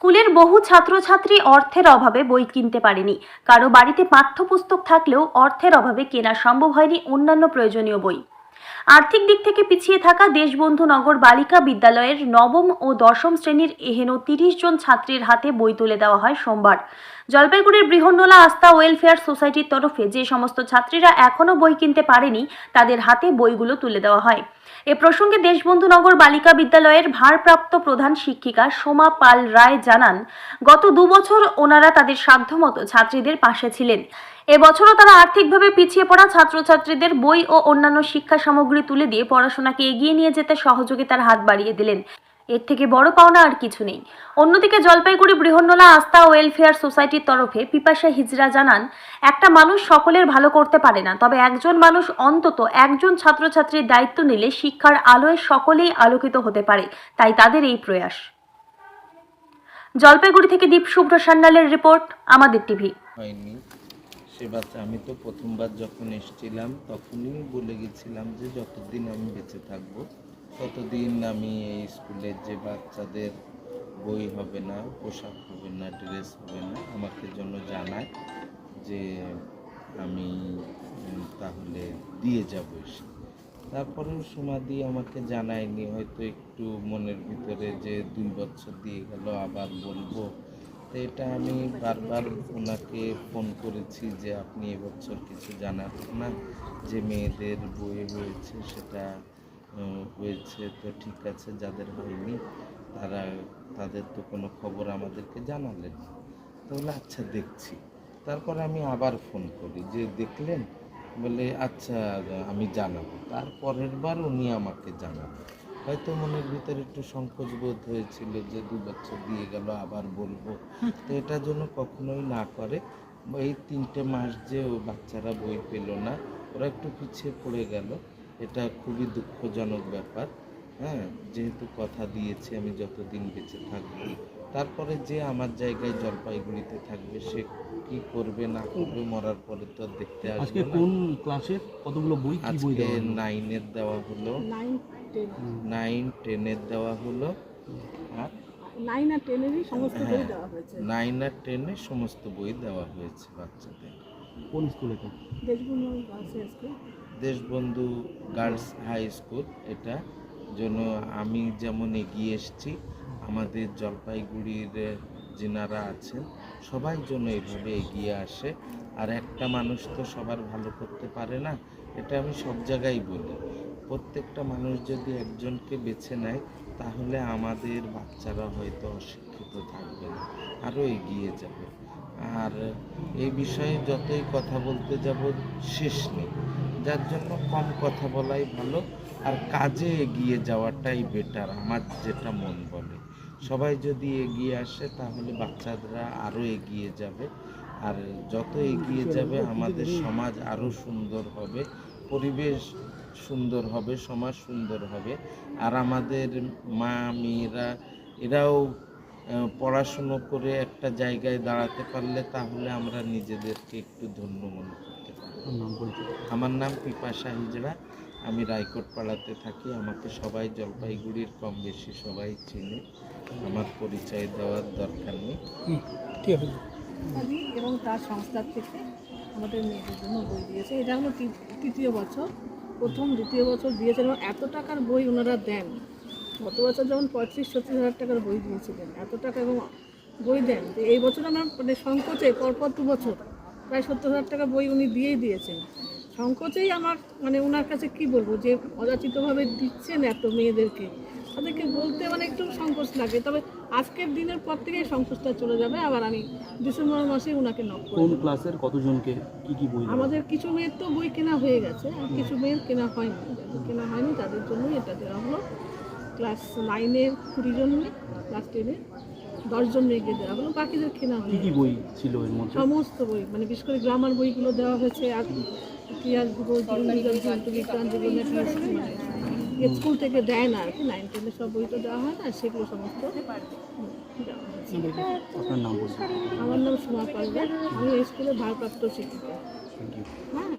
স্কুলের বহু ছাত্রছাত্রী অর্থের অভাবে বই কিনতে পারেনি। কারও বাড়িতে পাঠ্যপুস্তক থাকলেও অর্থের অভাবে কেনা সম্ভব হয়নি অন্যান্য প্রয়োজনীয় বই। আর্থিক দিক থেকে পিছিয়ে থাকা দেশবন্ধু নগর বালিকা বিদ্যালয়ের নবম ও দশম শ্রেণির এহেন তিরিশ জন ছাত্রীর হাতে বই তুলে দেওয়া হয় সোমবার। জলপাইগুড়ির বৃহন্নলা আস্থা ওয়েলফেয়ার সোসাইটির তরফে যে সমস্ত ছাত্রীরা এখনও বই কিনতে পারেনি, তাদের হাতে বইগুলো তুলে দেওয়া হয়। এ প্রসঙ্গে দেশবন্ধু নগর বালিকা বিদ্যালয়ের ভারপ্রাপ্ত প্রধান শিক্ষিকা সোমা পাল রায় জানান, গত দু বছর ওনারা তাদের সাধ্যমতো ছাত্রীদের পাশে ছিলেন। এবছরও তারা আর্থিকভাবে পিছিয়ে পড়া ছাত্রছাত্রীদের বই ও অন্যান্য শিক্ষা সামগ্রী তুলে দিয়ে পড়াশোনাকে এগিয়ে নিয়ে যেতে সহযোগিতার হাত বাড়িয়ে দিলেন। এর থেকে বড় পাওনা আর কিছু নেই। অন্যদিকে জলপাইগুড়ি বৃহন্নলা আস্থা ওয়েলফেয়ার সোসাইটির তরফে পিপাসা হিজরা জানান, একটা মানুষ সকলের ভালো করতে পারে না, তবে একজন মানুষ অন্তত একজন ছাত্রছাত্রীর দায়িত্ব নিলে শিক্ষার আলোয় সকলেই আলোকিত হতে পারে, তাই তাদের এই প্রয়াস। জলপাইগুড়ি থেকে দীপ শুভ্র সান্যালের রিপোর্ট, আমাদের টিভি। সে বাচ্চা আমি তো প্রথমবার যখন এসেছিলাম, তখনই বলে গেছিলাম যে যতদিন আমি বেঁচে থাকব, ততদিন আমি এই স্কুলের যে বাচ্চাদের বই হবে না, পোশাক হবে না, ড্রেস হবে না, আমাকে জন্য জানায় যে আমি তাহলে দিয়ে যাব এসে। তারপরেও সমাধি আমাকে জানায়নি, হয়তো একটু মনের ভিতরে যে দুই বছর দিয়ে গেল, আবার বলব। তো এটা আমি বারবার ওনাকে ফোন করেছি যে আপনি এবছর কিছু জানাবেন না। যে মেয়েদের বই হয়েছে সেটা হয়েছে তো ঠিক আছে, যাদের হয়নি তারা, তাদের তো কোনো খবর আমাদেরকে জানালেন না। তাহলে আচ্ছা দেখছি। তারপর আমি আবার ফোন করি, যে দেখলেন? বলে আচ্ছা আমি জানাব। তারপরের বার উনি আমাকে জানাবেন হয়তো মনের ভিতরে একটু সংকোচ বোধ হয়েছিল যে দু বছর দিয়ে গেল আবার বলব। তো এটা যেন কখনোই না করে। এই তিনটে মাস যে ও বাচ্চারা বই পেল না ওরা একটু পিছিয়ে পড়ে গেল। এটা খুবই দুঃখজনক ব্যাপার। হ্যাঁ যেহেতু কথা দিয়েছি আমি যতদিন বেঁচে থাকব। তারপরে যে আমার জায়গায় জলপাইগুড়িতে থাকবে সে কি করবে না করবে মরার পরে তো আর দেখতে আসবে না। কোন ক্লাসের কতগুলো বই? কি বই আজকে দেওয়া হলো? নাইনের দেওয়া হলো। নাইন টেনের দেওয়া হলো। আর নাইন আর টেনেরই সমস্ত বই হ্যাঁ। দেওয়া হয়েছে। নাইন আর টেনে সমস্ত বই দেওয়া হয়েছে বাচ্চাদের। কোন স্কুলে তো Deshbandhu girls school. Deshbandhu girls high school এটা জন্য আমি যেমন এগিয়ে এসেছি আমাদের জলপাইগুড়ির যেনারা আছেন সবাই যেন এইভাবে এগিয়ে আসে। আর একটা মানুষ তো সবার ভালো করতে পারে না এটা আমি সব জায়গায় বলি। প্রত্যেকটা মানুষ যদি একজনকে বেছে নেয়, তাহলে আমাদের বাচ্চারা হয়তো অশিক্ষিত থাকবে না, আরও এগিয়ে যাবে। আর এই বিষয়ে যতই কথা বলতে যাব, শেষ নেই। যার জন্য কম কথা বলাই ভালো, আর কাজে এগিয়ে যাওয়াটাই বেটার আমার যেটা মন বলে। সবাই যদি এগিয়ে আসে, তাহলে বাচ্চারা আরও এগিয়ে যাবে। আর যত এগিয়ে যাবে, আমাদের সমাজ আরও সুন্দর হবে। পরিবেশ সুন্দর হবে সমাজ সুন্দর হবে। আর আমাদের মা মেয়েরা এরাও পড়াশুনো করে একটা জায়গায় দাঁড়াতে পারলে তাহলে আমরা নিজেদেরকে একটু ধন্য মনে করতে পারি। আমার নাম পিপাসা হিজড়া। আমি রায়কোট পাড়াতে থাকি। আমাকে সবাই জলপাইগুড়ির কম বেশি সবাই চেনে। আমার পরিচয় দেওয়ার দরকার নেই। ঠিক আছে কাজী এবং তার সংস্থার থেকে আমাদের মেয়েদের জন্য বই দিয়েছে। এটা হলো তৃতীয় বছর, প্রথম, দ্বিতীয় বছর দিয়েছেন এবং এত টাকার বই ওনারা দেন। গত বছর যেমন পঁয়ত্রিশ, ছত্রিশ হাজার টাকার বই দিয়েছিলেন, এত টাকা এবং বই দেন। তো এই বছর আমার মানে সংকোচে, পরপর দু বছর, প্রায় সত্তর হাজার টাকা বই উনি দিয়েই দিয়েছেন। সংকোচেই আমার মানে ওনার কাছে কি বলব যে অযাচিতভাবে দিচ্ছেন এত মেয়েদেরকে। তাদেরকে বলতে মানে একটু সংকোচ লাগে। তবে আজকের দিনের পর থেকেই সংকোচটা চলে যাবে। আবার আমি ডিসেম্বর মাসে ওনাকে নক কোন ক্লাসের কতজনকে কি কি বই আমাদের কিছু মেয়ের তো বই কেনা হয়ে গেছে আর কিছু মেয়ের কেনা হয়নি। কেনা হয়নি তাদের জন্যই এটা দেওয়া হলো। ক্লাস নাইনের কুড়ি জন মেয়ে ক্লাস টেনের দশজন মেয়েকে দেওয়া হলো। বাকিদের কেনা হয়নি। কি বই ছিল এর মধ্যে? সমস্ত বই মানে বিশেষ করে গ্রামার বইগুলো দেওয়া হয়েছে। আর ইতিহাস ভূগোল জীবনবিজ্ঞান জীবনের স্কুল থেকে দেয় না আর কি নাইন টেনে সব বই তো দেওয়া হয় না সেগুলো সমস্ত আমার নাম সুমা পালদার আমি স্কুলে ভারপ্রাপ্ত শিক্ষিকা। হ্যাঁ।